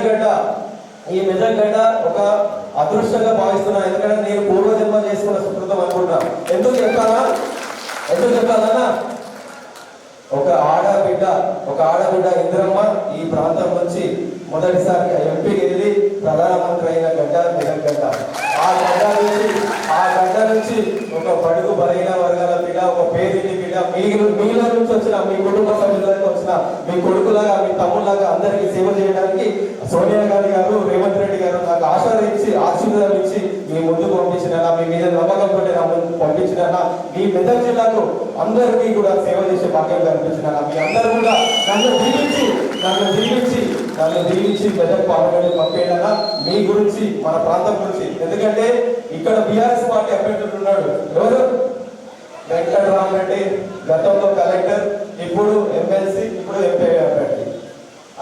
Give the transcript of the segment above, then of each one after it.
మెదక్గడ్డ ఈ మెదక్గడ్డ ఒక అదృష్టంగా భావిస్తున్నాను ఎందుకంటే నేను పూర్వజన్మ చేసుకున్న సుకృతం అనుకుంటా. ఎందుకు చెప్పాలా? ఎందుకు చెప్పాలన్నా ఒక ఆడబిడ్డ ఒక ఆడబిడ్డ ఇంద్రమ్మ ఈ ప్రాంతం నుంచి మొదటిసారి ఎంపీకి వెళ్ళి ప్రధానమంత్రి అయిన గడ్డ మెదక్గడ్డ ఆ గడ్డ నుంచి ఆ గడ్డ నుంచి ఒక పడుగు బలైన వర్గాల ఈ మీలో నుంచి వచ్చిన మీ కుటుంబ సభ్యులకి వచ్చిన మీ కొడుకులాగా మీ తమ్ముళ్ళగా అందరికీ సేవ చేయడానికి సోనియా గాంధీ గారు రేవంత్ రెడ్డి గారు నాకు ఆశీర్వదించి ఆశీర్వాదం ఇచ్చి మీ ముందుకు పంపించిన మీ మీద నమ్మకం నా ముందుకు పంపించిన మీ మెదక్ జిల్లాకు అందరికీ కూడా సేవ చేసే భాగ్యం కల్పించిన మీ అందరూ కూడా నన్ను దీవించి నన్ను దీవించి నన్ను దీవించి మెదక్ పార్లమెంట్ పంపేయడన్నా మీ గురించి మన ప్రాంతం గురించి. ఎందుకంటే ఇక్కడ బీఆర్ఎస్ పార్టీ అభ్యర్థులు ఉన్నాడు. ఎవరు? గతంలో కలెక్టర్ ఇప్పుడు ఎమ్మెల్సీ ఇప్పుడు ఎంపీ అభ్యర్థి.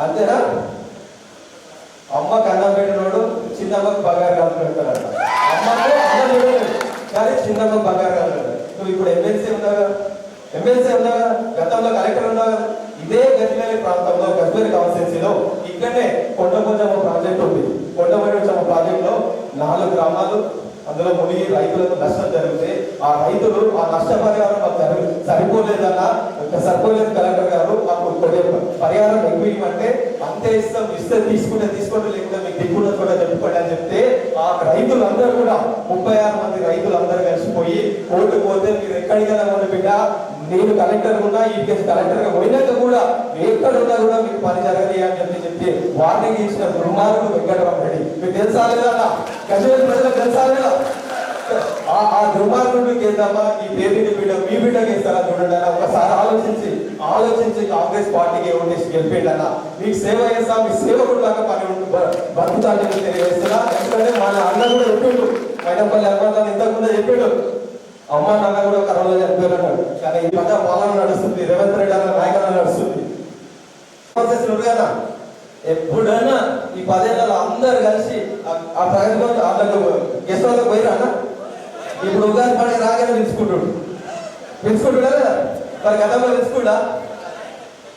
అంతేనా? అమ్మ అన్నం పెట్టినోడు చిన్నమ్మకు బంగారు కాలు పెడతాడట. అమ్మకు అన్నం కానీ చిన్నమ్మకు బంగారు కాలు పెడతాడు. నువ్వు ఇప్పుడు ఎమ్మెల్సీ ఉన్నావు కదా ఎమ్మెల్సీ ఉన్నావు కదా గతంలో కలెక్టర్ ఉన్నావు కదా ఇదే గజ్వేలి ప్రాంతంలో గజ్వేలి కాన్స్టిట్యున్సీలో ఇక్కడనే కొండపోజమ్మ ప్రాజెక్ట్ ఉంది. కొండపోజమ్మ ప్రాజెక్ట్లో నాలుగు గ్రామాలు అందులో మునిగి రైతులకు నష్టం జరిగితే ఆ రైతులు ఆ నష్టపరిహారం మాకు సరిపోలేదన్నా సరిపోలేదన్న సరిపోలేదు కలెక్టర్ గారు మాకు కొద్దిగా పరిహారం ఎక్కువ ఇవ్వమంటే అంతే ఇస్తాం ఇస్తే తీసుకుంటే తీసుకోండి లేకుంటే మీకు దిగుడు కూడా చెప్పుకోండి అని చెప్తే ఆ రైతులందరూ కూడా ముప్పై ఆరు మంది రైతులందరూ పోయి కోర్టు పోతే మీరు ఎక్కడికైనా ఉన్న బిడ్డ. నేను కలెక్టర్ ఉన్నా ఈ కేసు కలెక్టర్గా పోయినాక కూడా ఎక్కడ ఉన్నా కూడా మీకు పని జరగదు అని చెప్పి చెప్పి వార్నింగ్ ఇచ్చిన దుర్మార్గుడు వెంకటరామ రెడ్డి. మీకు తెలుసా లేదా? కశ్మీర్ ప్రజలకు తెలుసా లేదా? ఆ ఆ దుర్మార్గుడికి ఏందమ్మా? ఈ పేరుని బిడ్డ మీ బిడ్డకి ఇస్తారా చూడండి అన్న ఒకసారి ఆలోచించి ఆలోచించి కాంగ్రెస్ పార్టీకి ఓటేసి గెలిపేయండి అన్న. మీకు సేవ చేస్తా మీ సేవకుడు లాగా పని ఉంటు- తెలియజేస్తున్నా. ఎందుకంటే మన అన్న కూడా చెప్పిండు మైనపల్లి హనుమంతాన్ని ఇంతకుముందే చెప్పిండు. అమ్మ నాన్న కూడా కరోనా చనిపోయినాడు కానీ ఈ మధ్య పాలన నడుస్తుంది. రేవంత్ రెడ్డి అన్న నాయకత్వం నడుస్తుంది. కదా. ఎప్పుడైనా ఈ పదేళ్ళలో అందరు కలిసి ఆ- ప్రగతి భవన్ వాళ్ళకు గెస్ట్ హౌస్కి పోయిరా అన్న? ఇప్పుడు ఉగాది పండుగ రాగానే పిలుచుకుంటాడు. పిలుచుకుంటున్నా కదా మరి గతంలో పిలుచుకుంటా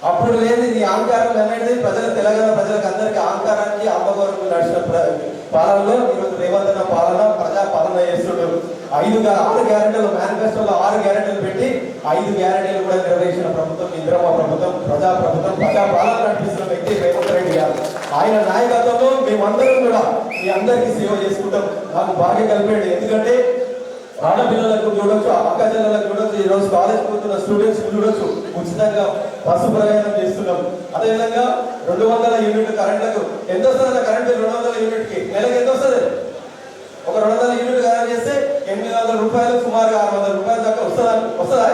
అప్పుడు లేని ఈ అహంకారం అనేది ప్రజల తెలంగాణ ప్రజలకు అందరికీ అహంకారానికి అమ్మగౌరవం నడిచిన ప్ర- పాలనలో ఈరోజు రేవంత్ అన్న పాలన ప్రజా పాలన చేస్తుండ్రు ఐదు ఆరు గ్యారెంటీలు మేనిఫెస్టోలో ఆరు గ్యారెంటీలు పెట్టి ఐదు గ్యారెంటీలు కూడా నిర్వహించిన ప్రభుత్వం ఇంద్రమ్మ ప్రభుత్వం ప్రజా ప్రభుత్వం ప్రజా పాలన నడిపిస్తున్న వ్యక్తి రేవంత్ రెడ్డి గారు. ఆయన నాయకత్వంలో మేమందరం కూడా మీ అందరికీ సేవ చేసుకుంటాం. నాకు బాగా కలిపేయండి. ఎందుకంటే ఆడపిల్లలకు చూడొచ్చు అక్కజల్లలకు చూడొచ్చు ఈ రోజు కాలేజ్ పోతున్న స్టూడెంట్స్ చూడొచ్చు. ఉచితంగా బస్సు ప్రయాణం చేస్తున్నాం. అదేవిధంగా రెండు వందల యూనిట్ కరెంట్లకు ఎంత వస్తుంది కరెంట్? రెండు వందల యూనిట్కి నెలకు ఎంత వస్తుంది ఒక రెండు వందల యూనిట్ కరెంట్ చేస్తే ఎనిమిది వందల రూపాయలు సుమారుగా ఆరు వందల రూపాయల దాకా వస్తుందా వస్తుందా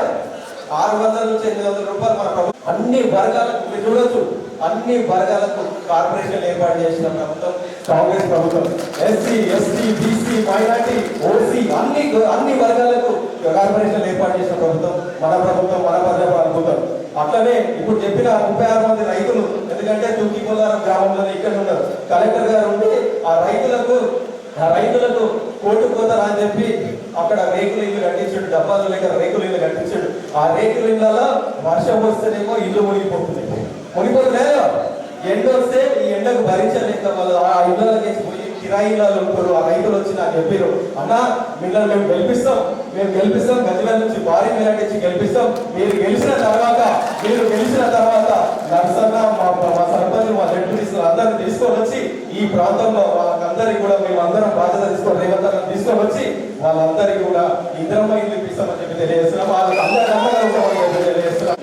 ఆరు వందల నుంచి ఎనిమిది వందల రూపాయలు మన ప్రభుత్వం అన్ని వర్గాలకు మీరు చూడొచ్చు అన్ని వర్గాలకు కార్పొరేషన్ ఏర్పాటు చేసిన ప్రభుత్వం కాంగ్రెస్ ప్రభుత్వం. SC ST BC minority OC అన్ని అన్ని వర్గాలకు కార్పొరేషన్ ఏర్పాటు చేసిన ప్రభుత్వం మన ప్రభుత్వం మన ప్రజా అద్భుతం అట్లనే ఇప్పుడు చెప్పిన ముప్పై ఆరు మంది రైతులు ఎందుకంటే తుక్కి పొలారం గ్రామంలోనే ఇక్కడ ఉన్నారు. కలెక్టర్ గారు ఉండి ఆ రైతులకు ఆ రైతులకు కోర్టు పోతారా అని చెప్పి అక్కడ రేకులు ఇల్లు కట్టించాడు డబ్బాలు లేక రేకులు ఇల్లు కట్టించాడు. ఆ రేకులు ఇళ్ళలో వర్షం వస్తేనేమో ఇల్లు మునిగిపోతుంది. మునిగిపోతున్నాయో ఎండ వస్తే ఈ ఎండకు భరించలేక వాళ్ళు ఆ ఇళ్ళకి పోయి కిరాయిలాలు ఉంటారు ఆ రైతులు వచ్చి నాకు చెప్పారు అన్న మిమ్మల్ని మేము గెలిపిస్తాం మేము గెలిపిస్తాం గజల నుంచి భారీ మేరటించి గెలిపిస్తాం మీరు గెలిచిన తర్వాత మీరు గెలిచిన తర్వాత నర్సన్న మా మా సర్పంచ్ మా జడ్పీటీసీ అందరిని తీసుకొని వచ్చి ఈ ప్రాంతంలో వాళ్ళందరికీ కూడా మేము అందరం బాధ్యత తీసుకొని రేవంత్ తీసుకొని వచ్చి వాళ్ళందరికీ కూడా ఇంద్రమ్మ ఇల్లు ఇప్పిస్తామని చెప్పి తెలియజేస్తున్నాం. వాళ్ళకి అందరి నమ్మకం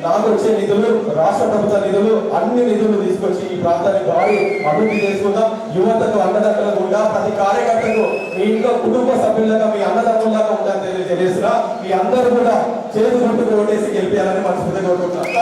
నాకు వచ్చే నిధులు రాష్ట్ర ప్రభుత్వ నిధులు అన్ని నిధులు తీసుకొచ్చి ఈ ప్రాంతాన్ని వారి అభివృద్ధి చేసుకుందాం. యువతకు అన్నదక్కలకు కూడా ప్రతి కార్యకర్తకు మీ ఇంట్లో కుటుంబ సభ్యులుగా మీ అన్నదమ్ములాగా ఉందని తెలియ- తెలియజేస్తున్నా. మీ అందరూ కూడా చేతి గుర్తుకు ఓటేసి గెలిపించాలని మనస్ఫూర్తిగా కోరుకుంటున్నాను.